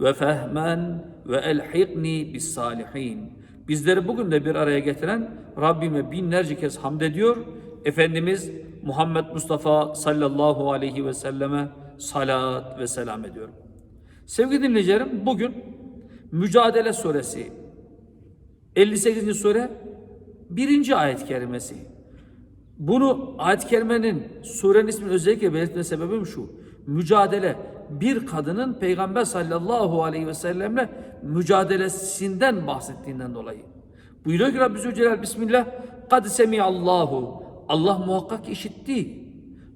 ve fehmen ve elhikni bis salihin. Bizleri bugün de bir araya getiren Rabbime binlerce kez hamd ediyor. Efendimiz Muhammed Mustafa sallallahu aleyhi ve selleme salat ve selam ediyorum. Sevgili dinleyicilerim bugün Mücadele suresi 58. sure 1. ayet kerimesi. Bunu ayet-i kerimenin surenin ismini özellikle belirtme sebebim şu. Mücadele bir kadının Peygamber sallallahu aleyhi ve sellemle mücadelesinden bahsettiğinden dolayı. Buyuruyor ki Rabbi Zülcelal Bismillah kad semiyallahu Allah muhakkak işitti.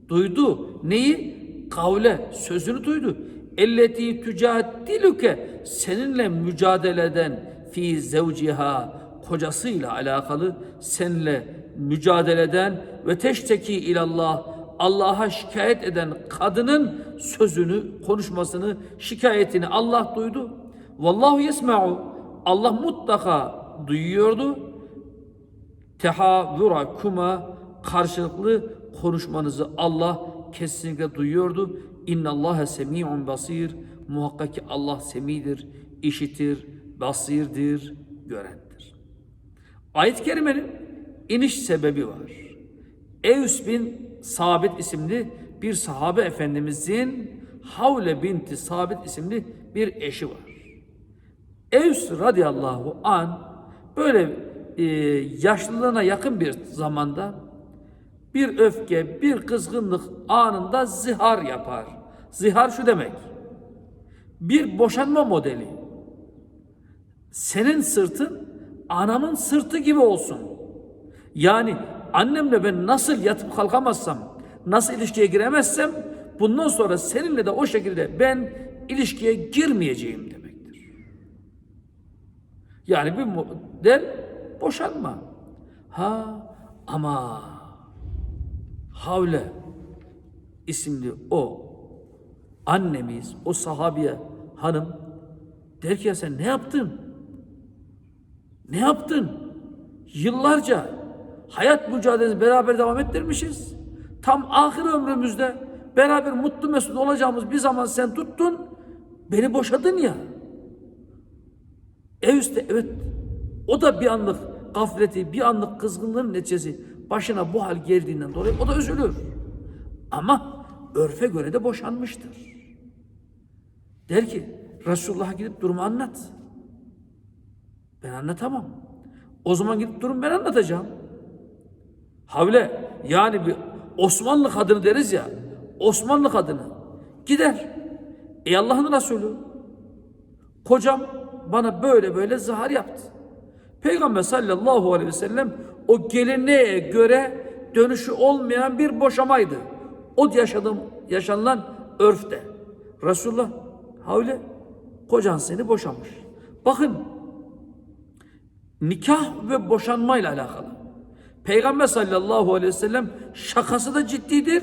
Duydu. Neyi? Kavle. Sözünü duydu. Elleti tücadiluke seninle mücadeleden fi zevciha kocasıyla alakalı seninle mücadeleden ve teşteki ilallah Allah'a şikayet eden kadının sözünü, konuşmasını, şikayetini Allah duydu. Vallahu yesma'u. Allah mutlaka duyuyordu. Tehavvura kuma karşılıklı konuşmanızı Allah kesinlikle duyuyordu. İnna Allahe semi'un basir. Muhakkak ki Allah semidir, işitir, basirdir, görendir. Ayet-i kerimenin iniş sebebi var. Evs bin Sabit isimli bir sahabe efendimizin Havle binti Sabit isimli bir eşi var. Evs radıyallahu an böyle e, yaşlılığına yakın bir zamanda bir öfke, bir kızgınlık anında zihar yapar. Zihar şu demek. Bir boşanma modeli. Senin sırtın anamın sırtı gibi olsun. Yani annemle ben nasıl yatıp kalkamazsam, nasıl ilişkiye giremezsem bundan sonra seninle de o şekilde ben ilişkiye girmeyeceğim demektir. Yani bir model boşanma. Ha ama Havle isimli o annemiz, o sahabiye hanım der ki ya sen ne yaptın? Ne yaptın? Yıllarca hayat mücadelesi beraber devam ettirmişiz. Tam ahir ömrümüzde beraber mutlu mesut olacağımız bir zaman sen tuttun, beni boşadın ya. Ev üstte evet, o da bir anlık gafleti, bir anlık kızgınlığın neticesi başına bu hal geldiğinden dolayı o da üzülür. Ama örfe göre de boşanmıştır. Der ki Resulullah'a gidip durumu anlat. Ben anlatamam. O zaman gidip durum ben anlatacağım. Havle yani bir Osmanlı kadını deriz ya. Osmanlı kadını gider. Ey Allah'ın Resulü kocam bana böyle böyle zahar yaptı. Peygamber sallallahu aleyhi ve sellem o geleneğe göre dönüşü olmayan bir boşamaydı. O yaşadığım yaşanılan örfte. Resulullah havle kocan seni boşamış. Bakın nikah ve boşanmayla alakalı. Peygamber sallallahu aleyhi ve sellem şakası da ciddidir,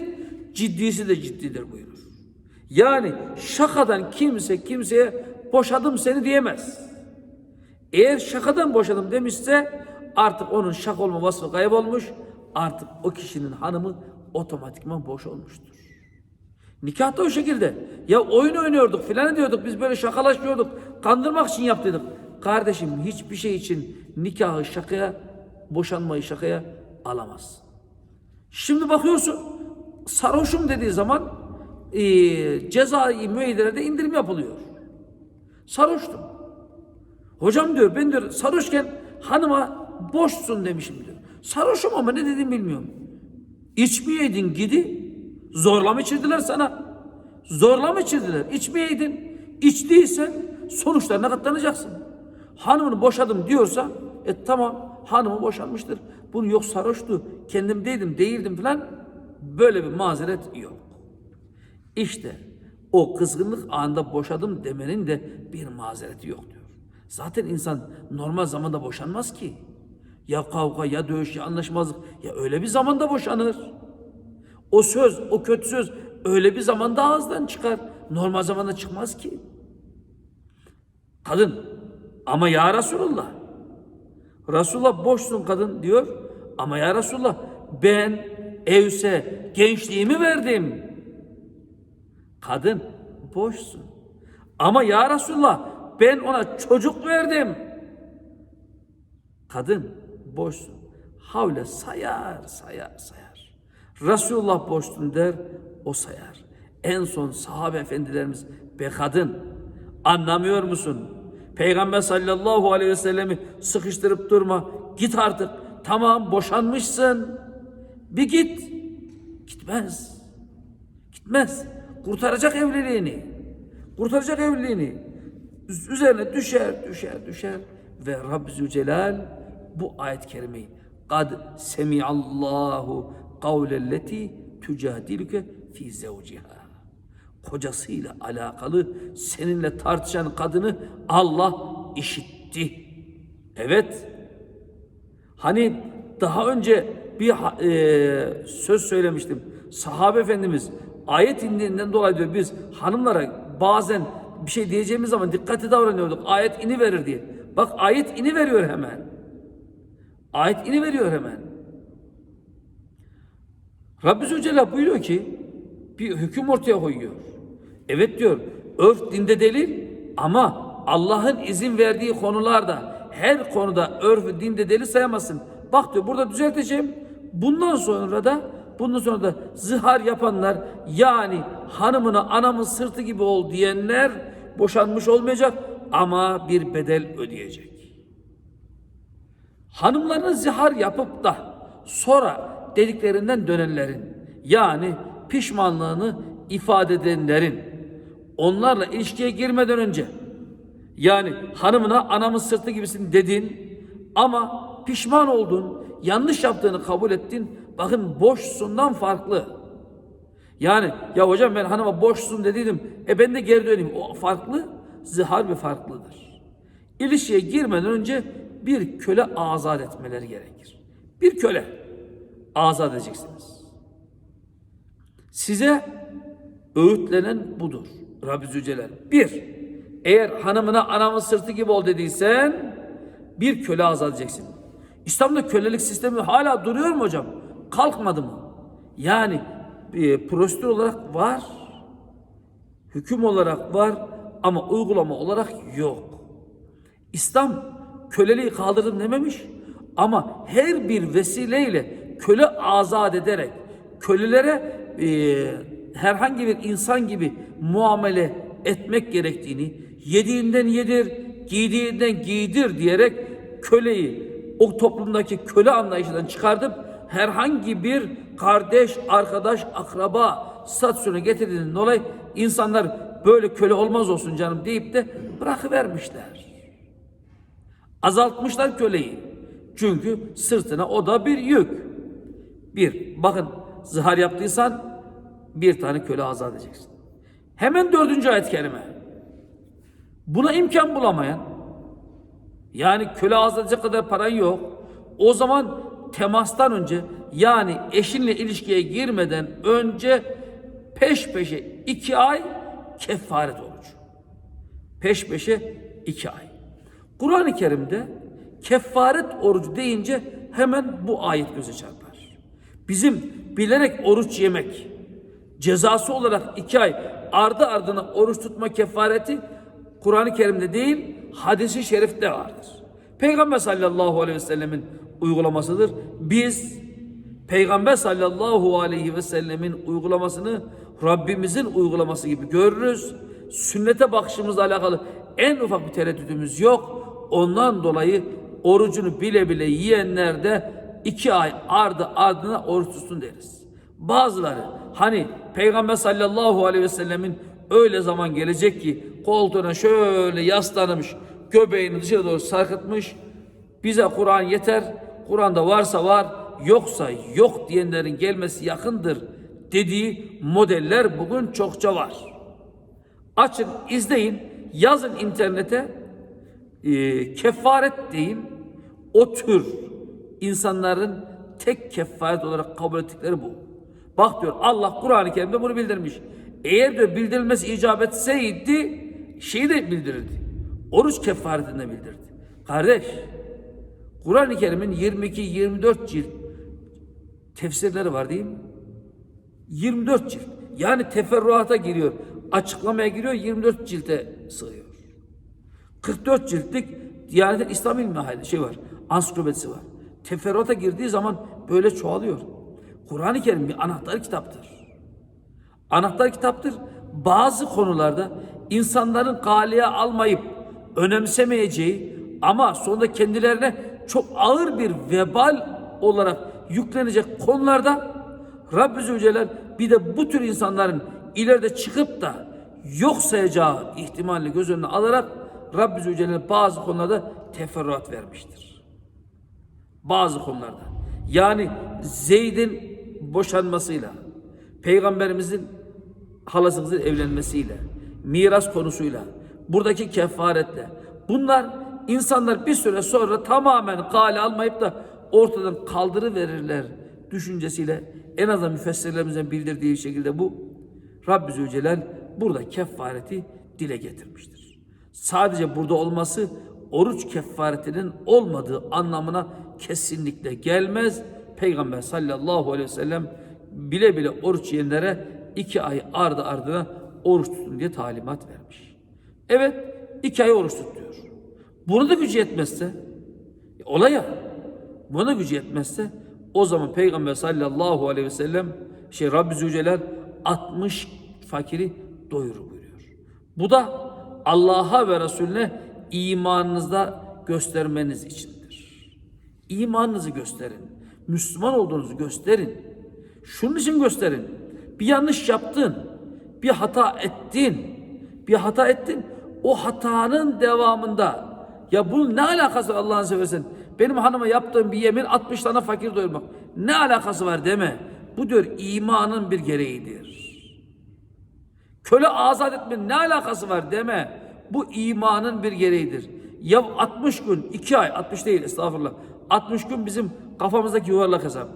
ciddisi de ciddidir buyurur. Yani şakadan kimse kimseye boşadım seni diyemez. Eğer şakadan boşadım demişse artık onun şak olma vasfı kaybolmuş. Artık o kişinin hanımı otomatikman boş olmuştur. Nikah da o şekilde. Ya oyun oynuyorduk filan diyorduk. Biz böyle şakalaşıyorduk. Kandırmak için yaptıydık. Kardeşim hiçbir şey için nikahı şakaya, boşanmayı şakaya alamaz. Şimdi bakıyorsun sarhoşum dediği zaman e, cezai müeyyidelerde indirim yapılıyor. Sarhoştum. Hocam diyor ben diyor sarhoşken hanıma boşsun demişim diyor. Sarhoşum ama ne dediğimi bilmiyorum. İçmeyeydin gidi zorla mı içirdiler sana? Zorla mı içirdiler? İçmeyeydin. İçtiysen sonuçlarına katlanacaksın. Hanımını boşadım diyorsa e tamam hanımı boşanmıştır. Bunu yok sarhoştu kendimdeydim değildim falan böyle bir mazeret yok. İşte o kızgınlık anında boşadım demenin de bir mazereti yok diyor. Zaten insan normal zamanda boşanmaz ki. Ya kavga ya dövüş ya anlaşmazlık ya öyle bir zamanda boşanır. O söz, o kötü söz öyle bir zamanda ağızdan çıkar. Normal zamanda çıkmaz ki. Kadın ama ya Resulullah. Resulullah boşsun kadın diyor. Ama ya Resulullah ben Evs'e gençliğimi verdim. Kadın boşsun. Ama ya Resulullah ben ona çocuk verdim. Kadın boşsun. Havle sayar sayar sayar. Resulullah boşsun der o sayar. En son sahabe efendilerimiz be kadın anlamıyor musun? Peygamber sallallahu aleyhi ve sellemi sıkıştırıp durma. Git artık. Tamam boşanmışsın. Bir git. Gitmez. Gitmez. Kurtaracak evliliğini. Kurtaracak evliliğini. Üz- Üzerine düşer, düşer, düşer. Ve Rabbi Zülcelal bu ayet-i kerimeyi kad semiallahu kavlelleti tücadiluke fi zevciha kocasıyla alakalı seninle tartışan kadını Allah işitti. Evet. Hani daha önce bir e, söz söylemiştim. Sahabe efendimiz ayet indiğinden dolayı diyor biz hanımlara bazen bir şey diyeceğimiz zaman dikkatli davranıyorduk. Ayet ini verir diye. Bak ayet ini veriyor hemen. Ayet ini veriyor hemen. Rabbi Zülcelal buyuruyor ki bir hüküm ortaya koyuyor. Evet diyor örf dinde delil ama Allah'ın izin verdiği konularda her konuda örfü dinde delil sayamazsın. Bak diyor burada düzelteceğim. Bundan sonra da bundan sonra da zihar yapanlar yani hanımına anamın sırtı gibi ol diyenler boşanmış olmayacak ama bir bedel ödeyecek. Hanımlarına zihar yapıp da sonra dediklerinden dönenlerin yani pişmanlığını ifade edenlerin onlarla ilişkiye girmeden önce yani hanımına anamın sırtı gibisin dedin ama pişman oldun, yanlış yaptığını kabul ettin. Bakın boşsundan farklı. Yani ya hocam ben hanıma boşsun dediydim. E ben de geri döneyim. O farklı, zihar bir farklıdır. İlişkiye girmeden önce bir köle azat etmeleri gerekir. Bir köle azat edeceksiniz. Size öğütlenen budur. Rabbi Zülcelal. Bir, eğer hanımına anamın sırtı gibi ol dediysen bir köle azat edeceksin. İslam'da kölelik sistemi hala duruyor mu hocam? Kalkmadı mı? Yani e, prosedür olarak var, hüküm olarak var ama uygulama olarak yok. İslam köleliği kaldırdım dememiş ama her bir vesileyle köle azat ederek kölelere e, herhangi bir insan gibi muamele etmek gerektiğini yediğinden yedir, giydiğinden giydir diyerek köleyi o toplumdaki köle anlayışından çıkartıp herhangi bir kardeş, arkadaş, akraba statüsüne getirdiğinden dolayı insanlar böyle köle olmaz olsun canım deyip de bırakıvermişler. Azaltmışlar köleyi. Çünkü sırtına o da bir yük. Bir, bakın zihar yaptıysan bir tane köle azat edeceksin. Hemen dördüncü ayet kerime. Buna imkan bulamayan, yani köle azat edecek kadar paran yok. O zaman temastan önce yani eşinle ilişkiye girmeden önce peş peşe iki ay kefaret orucu. Peş peşe iki ay. Kur'an-ı Kerim'de kefaret orucu deyince hemen bu ayet göze çarpar. Bizim bilerek oruç yemek cezası olarak iki ay ardı ardına oruç tutma kefareti Kur'an-ı Kerim'de değil hadisi şerifte vardır. Peygamber sallallahu aleyhi ve sellemin uygulamasıdır. Biz Peygamber sallallahu aleyhi ve sellemin uygulamasını Rabbimizin uygulaması gibi görürüz. Sünnete bakışımızla alakalı en ufak bir tereddütümüz yok. Ondan dolayı orucunu bile bile yiyenler de iki ay ardı ardına oruç tutsun deriz. Bazıları hani Peygamber sallallahu aleyhi ve sellemin öyle zaman gelecek ki koltuğuna şöyle yaslanmış, göbeğini dışarı doğru sarkıtmış. Bize Kur'an yeter, Kur'an'da varsa var, yoksa yok diyenlerin gelmesi yakındır dediği modeller bugün çokça var. Açın, izleyin, yazın internete e, kefaret deyin. O tür insanların tek kefaret olarak kabul ettikleri bu. Bak diyor Allah Kur'an-ı Kerim'de bunu bildirmiş. Eğer diyor bildirilmesi icap etseydi şeyi de bildirirdi. Oruç kefaretini de. Kardeş Kur'an-ı Kerim'in 22-24 cilt tefsirleri var değil mi? 24 cilt. Yani teferruata giriyor. Açıklamaya giriyor 24 cilte sığıyor. 44 ciltlik Diyanet'in İslam ilmi şey var. Ansiklopedisi var. Teferruata girdiği zaman böyle çoğalıyor. Kur'an-ı Kerim bir anahtar kitaptır. Anahtar kitaptır. Bazı konularda insanların galeye almayıp önemsemeyeceği ama sonunda kendilerine çok ağır bir vebal olarak yüklenecek konularda Rabbi Zülcelal bir de bu tür insanların ileride çıkıp da yok sayacağı ihtimalini göz önüne alarak Rabbi Zülcelal bazı konularda teferruat vermiştir. Bazı konularda. Yani Zeyd'in boşanmasıyla, Peygamberimizin halasımızın evlenmesiyle, miras konusuyla, buradaki kefaretle, bunlar insanlar bir süre sonra tamamen kale almayıp da ortadan kaldırıverirler düşüncesiyle en azından müfessirlerimizin bildirdiği şekilde bu Rabbi Zülcelal burada kefareti dile getirmiştir. Sadece burada olması oruç kefaretinin olmadığı anlamına kesinlikle gelmez. Peygamber sallallahu aleyhi ve sellem bile bile oruç yiyenlere iki ay ardı ardına oruç tutun diye talimat vermiş. Evet iki ay oruç tut diyor. Bunu da gücü yetmezse olay ya buna gücü yetmezse o zaman Peygamber sallallahu aleyhi ve sellem şey Rabbi Zülcelal 60 fakiri doyur buyuruyor. Bu da Allah'a ve Resulüne imanınızda göstermeniz içindir. İmanınızı gösterin. Müslüman olduğunuzu gösterin. Şunun için gösterin. Bir yanlış yaptın. Bir hata ettin. Bir hata ettin. O hatanın devamında ya bunun ne alakası var Allah'ını seversen? Benim hanıma yaptığım bir yemin 60 tane fakir doyurmak. Ne alakası var deme. Bu diyor imanın bir gereğidir. Köle azat etmenin ne alakası var deme. Bu imanın bir gereğidir. Ya 60 gün, 2 ay, 60 değil estağfurullah. 60 gün bizim kafamızdaki yuvarlak hesap.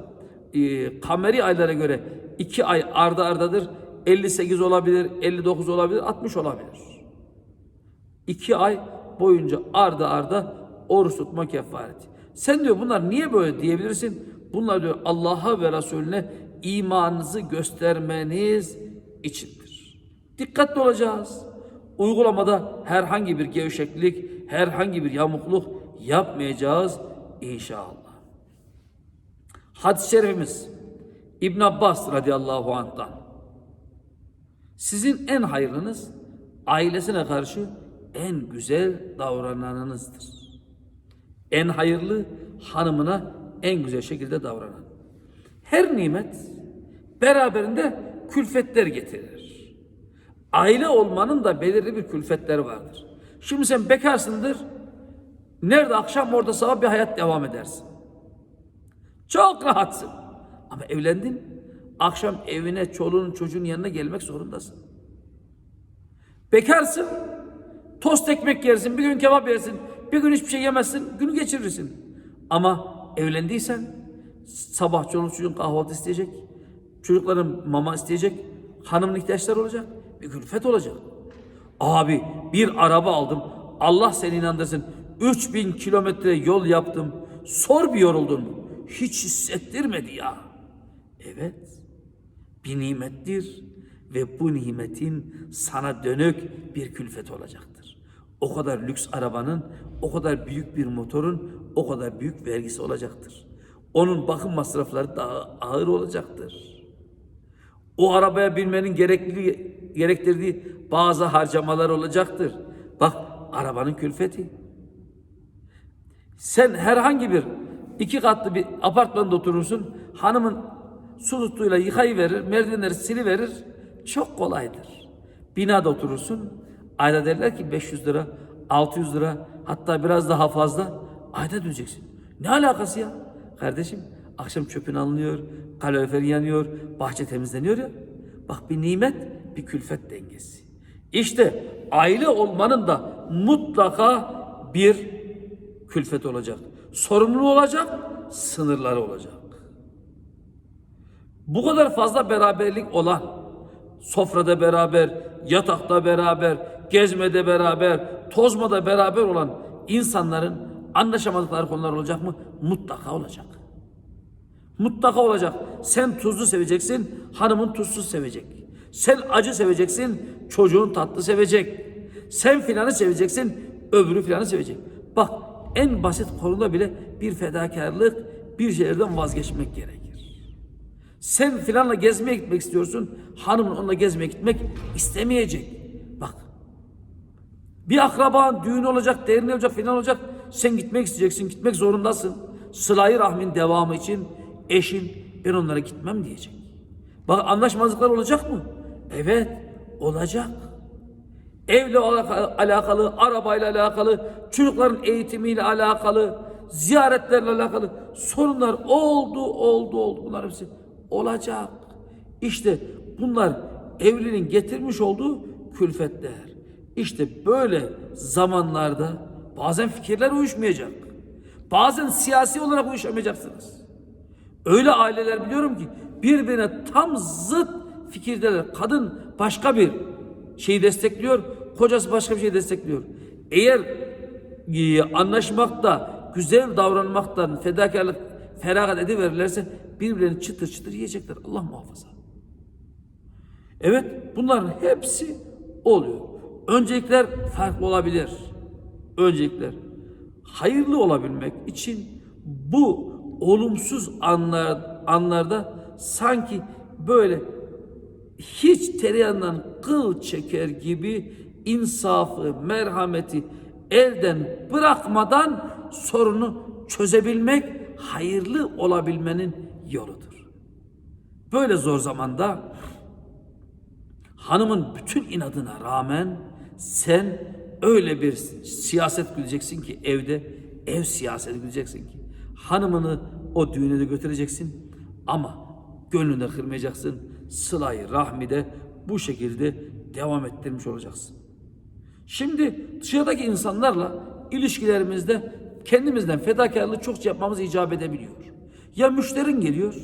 Ee, kameri aylara göre 2 ay arda ardadır. 58 olabilir, 59 olabilir, 60 olabilir. 2 ay boyunca arda arda oruç tutma kefareti. Sen diyor bunlar niye böyle diyebilirsin? Bunlar diyor Allah'a ve Resulüne imanınızı göstermeniz içindir. Dikkatli olacağız. Uygulamada herhangi bir gevşeklik, herhangi bir yamukluk yapmayacağız inşallah. Hadis-i şerifimiz İbn Abbas radıyallahu anh'tan sizin en hayırlınız ailesine karşı en güzel davrananınızdır. En hayırlı hanımına en güzel şekilde davranan. Her nimet beraberinde külfetler getirir. Aile olmanın da belirli bir külfetleri vardır. Şimdi sen bekarsındır. Nerede akşam orada sabah bir hayat devam edersin. Çok rahatsın. Ama evlendin. Akşam evine, çoluğun, çocuğun yanına gelmek zorundasın. Bekarsın. Tost ekmek yersin, bir gün kebap yersin, bir gün hiçbir şey yemezsin, günü geçirirsin. Ama evlendiysen sabah çoluk çocuğun kahvaltı isteyecek, çocukların mama isteyecek, hanımın ihtiyaçları olacak, bir külfet olacak. Abi bir araba aldım, Allah seni inandırsın, 3000 kilometre yol yaptım, sor bir yoruldun mu? Hiç hissettirmedi ya. Evet, bir nimettir ve bu nimetin sana dönük bir külfet olacaktır. O kadar lüks arabanın, o kadar büyük bir motorun, o kadar büyük vergisi olacaktır. Onun bakım masrafları daha ağır olacaktır. O arabaya binmenin gerekli, gerektirdiği bazı harcamalar olacaktır. Bak arabanın külfeti. Sen herhangi bir iki katlı bir apartmanda oturursun. Hanımın su tuttuğuyla yıkayıverir, merdivenleri siliverir. Çok kolaydır. Binada oturursun. Ayda derler ki 500 lira, 600 lira hatta biraz daha fazla ayda ödeyeceksin. Ne alakası ya? Kardeşim akşam çöpün alınıyor, kalorifer yanıyor, bahçe temizleniyor ya. Bak bir nimet, bir külfet dengesi. İşte aile olmanın da mutlaka bir külfet olacak. Sorumlu olacak, sınırları olacak. Bu kadar fazla beraberlik olan, sofrada beraber, yatakta beraber, gezmede beraber, tozmada beraber olan insanların anlaşamadıkları konular olacak mı? Mutlaka olacak. Mutlaka olacak. Sen tuzlu seveceksin, hanımın tuzsuz sevecek. Sen acı seveceksin, çocuğun tatlı sevecek. Sen filanı seveceksin, öbürü filanı sevecek. Bak en basit konuda bile bir fedakarlık, bir şeylerden vazgeçmek gerekir. Sen filanla gezmeye gitmek istiyorsun, hanımın onunla gezmeye gitmek istemeyecek. Bak bir akraban düğün olacak, derneği olacak, filan olacak. Sen gitmek isteyeceksin, gitmek zorundasın. Sıla-i rahmin devamı için eşin ben onlara gitmem diyecek. Bak anlaşmazlıklar olacak mı? Evet, olacak. Evle alakalı, arabayla alakalı, çocukların eğitimiyle alakalı, ziyaretlerle alakalı sorunlar oldu, oldu, oldu. Bunlar hepsi olacak. İşte bunlar evliliğin getirmiş olduğu külfetler. İşte böyle zamanlarda bazen fikirler uyuşmayacak. Bazen siyasi olarak uyuşamayacaksınız. Öyle aileler biliyorum ki birbirine tam zıt fikirdeler. Kadın başka bir şeyi destekliyor, kocası başka bir şey destekliyor. Eğer e, anlaşmakta, güzel davranmaktan fedakarlık, feragat ediverirlerse birbirlerini çıtır çıtır yiyecekler. Allah muhafaza. Evet bunların hepsi oluyor. Öncelikler farklı olabilir. Öncelikler hayırlı olabilmek için bu olumsuz anlar, anlarda sanki böyle hiç tereyağından kıl çeker gibi insafı, merhameti elden bırakmadan sorunu çözebilmek hayırlı olabilmenin yoludur. Böyle zor zamanda hanımın bütün inadına rağmen sen öyle bir siyaset güdeceksin ki evde ev siyaseti güdeceksin ki hanımını o düğüne de götüreceksin ama gönlünde kırmayacaksın. Sılayı rahmi de bu şekilde devam ettirmiş olacaksın. Şimdi dışarıdaki insanlarla ilişkilerimizde kendimizden fedakarlığı çokça yapmamız icap edebiliyor. Ya müşterin geliyor,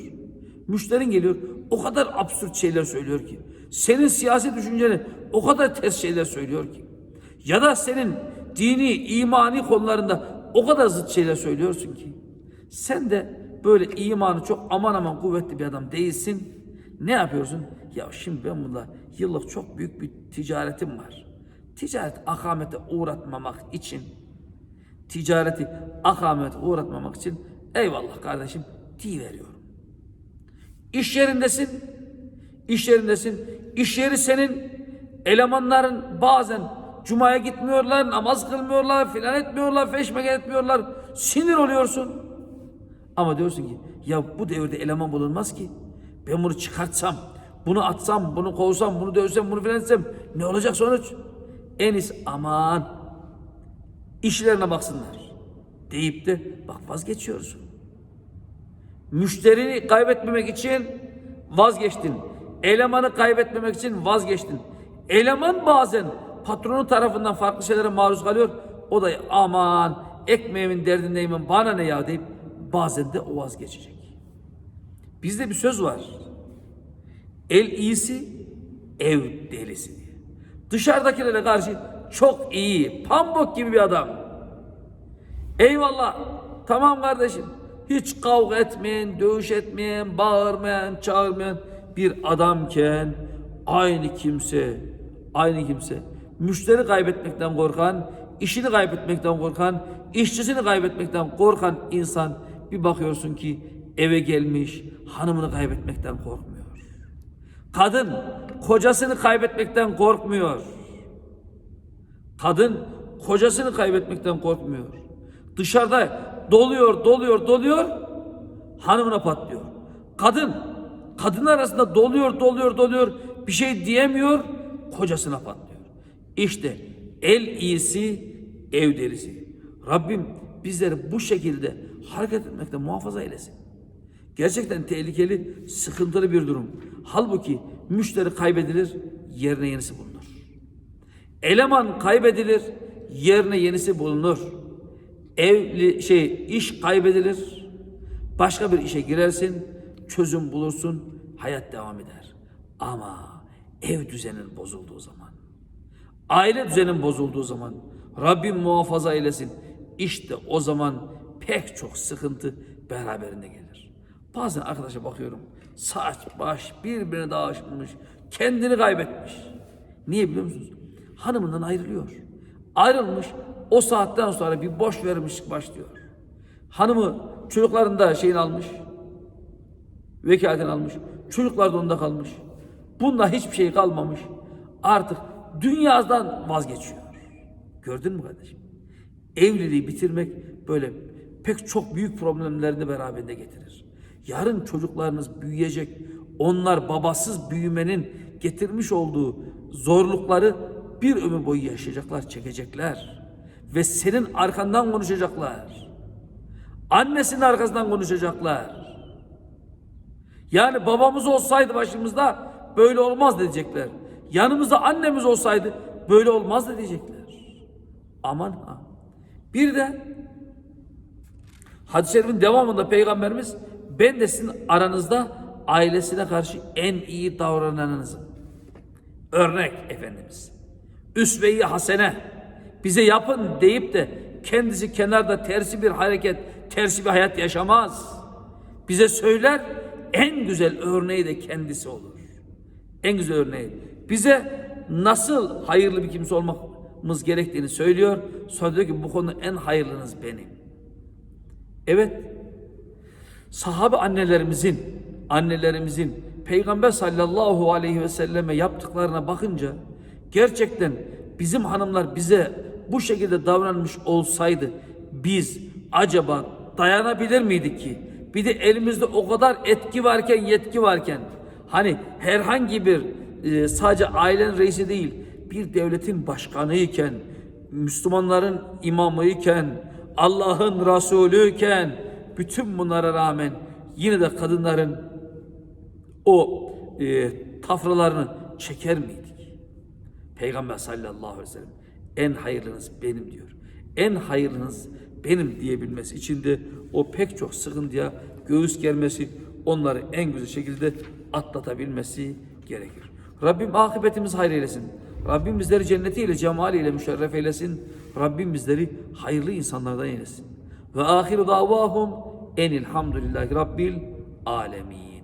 müşterin geliyor o kadar absürt şeyler söylüyor ki. Senin siyasi düşünceni o kadar ters şeyler söylüyor ki. Ya da senin dini, imani konularında o kadar zıt şeyler söylüyorsun ki. Sen de böyle imanı çok aman aman kuvvetli bir adam değilsin. Ne yapıyorsun? Ya şimdi ben bunda yıllık çok büyük bir ticaretim var. Ticaret akamete uğratmamak için ticareti akamete uğratmamak için eyvallah kardeşim di veriyorum. İş yerindesin. İş yerindesin. İş yeri senin. Elemanların bazen cumaya gitmiyorlar, namaz kılmıyorlar, filan etmiyorlar, feşmek etmiyorlar. Sinir oluyorsun. Ama diyorsun ki ya bu devirde eleman bulunmaz ki. Ben bunu çıkartsam, bunu atsam, bunu kovsam, bunu dövsem, bunu filan etsem ne olacak sonuç? En aman işlerine baksınlar deyip de bak vazgeçiyorsun. Müşterini kaybetmemek için vazgeçtin. Elemanı kaybetmemek için vazgeçtin. Eleman bazen patronu tarafından farklı şeylere maruz kalıyor. O da aman ekmeğimin derdindeyim bana ne ya deyip bazen de o vazgeçecek. Bizde bir söz var. El iyisi ev delisi. Dışarıdakilere karşı çok iyi, pambuk gibi bir adam. Eyvallah. Tamam kardeşim. Hiç kavga etmeyen, dövüş etmeyen, bağırmayan, çağırmayan bir adamken aynı kimse, aynı kimse müşteri kaybetmekten korkan, işini kaybetmekten korkan, işçisini kaybetmekten korkan insan bir bakıyorsun ki eve gelmiş hanımını kaybetmekten korkmuyor. Kadın kocasını kaybetmekten korkmuyor. Kadın kocasını kaybetmekten korkmuyor. Dışarıda doluyor, doluyor, doluyor, hanımına patlıyor. Kadın, kadın arasında doluyor, doluyor, doluyor, bir şey diyemiyor, kocasına patlıyor. İşte el iyisi, ev derisi. Rabbim bizleri bu şekilde hareket etmekten muhafaza eylesin. Gerçekten tehlikeli, sıkıntılı bir durum. Halbuki müşteri kaybedilir, yerine yenisi bulunur. Eleman kaybedilir, yerine yenisi bulunur. Evli şey iş kaybedilir. Başka bir işe girersin, çözüm bulursun, hayat devam eder. Ama ev düzenin bozulduğu zaman, aile düzenin bozulduğu zaman Rabbim muhafaza eylesin. İşte o zaman pek çok sıkıntı beraberinde gelir. Bazen arkadaşa bakıyorum. Saç, baş birbirine dağışmış. Kendini kaybetmiş. Niye biliyor musunuz? Hanımından ayrılıyor. Ayrılmış. O saatten sonra bir boş vermiş başlıyor. Hanımı çocuklarını da şeyini almış. Vekaletini almış. Çocuklar da onda kalmış. Bunda hiçbir şey kalmamış. Artık dünyadan vazgeçiyor. Gördün mü kardeşim? Evliliği bitirmek böyle pek çok büyük problemlerini de beraberinde getirir. Yarın çocuklarınız büyüyecek. Onlar babasız büyümenin getirmiş olduğu zorlukları bir ömür boyu yaşayacaklar, çekecekler. Ve senin arkandan konuşacaklar. Annesinin arkasından konuşacaklar. Yani babamız olsaydı başımızda böyle olmaz diyecekler. Yanımızda annemiz olsaydı böyle olmaz diyecekler. Aman ha. Bir de hadis-i şerifin devamında peygamberimiz ben de sizin aranızda ailesine karşı en iyi davrananınızım. Örnek Efendimiz. Üsve-i hasene bize yapın deyip de kendisi kenarda tersi bir hareket, tersi bir hayat yaşamaz. Bize söyler en güzel örneği de kendisi olur. En güzel örneği. Bize nasıl hayırlı bir kimse olmamız gerektiğini söylüyor. Sonra diyor ki bu konuda en hayırlınız benim. Evet. Sahabe annelerimizin, annelerimizin Peygamber sallallahu aleyhi ve selleme yaptıklarına bakınca gerçekten bizim hanımlar bize bu şekilde davranmış olsaydı biz acaba dayanabilir miydik ki? Bir de elimizde o kadar etki varken, yetki varken hani herhangi bir e, sadece ailenin reisi değil bir devletin başkanıyken, Müslümanların imamıyken, Allah'ın Resulüyken bütün bunlara rağmen yine de kadınların o e, tafralarını çeker miydik? Peygamber sallallahu aleyhi ve sellem en hayırlınız benim diyor. En hayırlınız benim diyebilmesi için de o pek çok sıkıntıya göğüs germesi, onları en güzel şekilde atlatabilmesi gerekir. Rabbim akıbetimiz hayır eylesin. Rabbim bizleri cennetiyle, cemaliyle müşerref eylesin. Rabbim bizleri hayırlı insanlardan eylesin. وآخر دعواهم إن الحمد لله رب العالمين.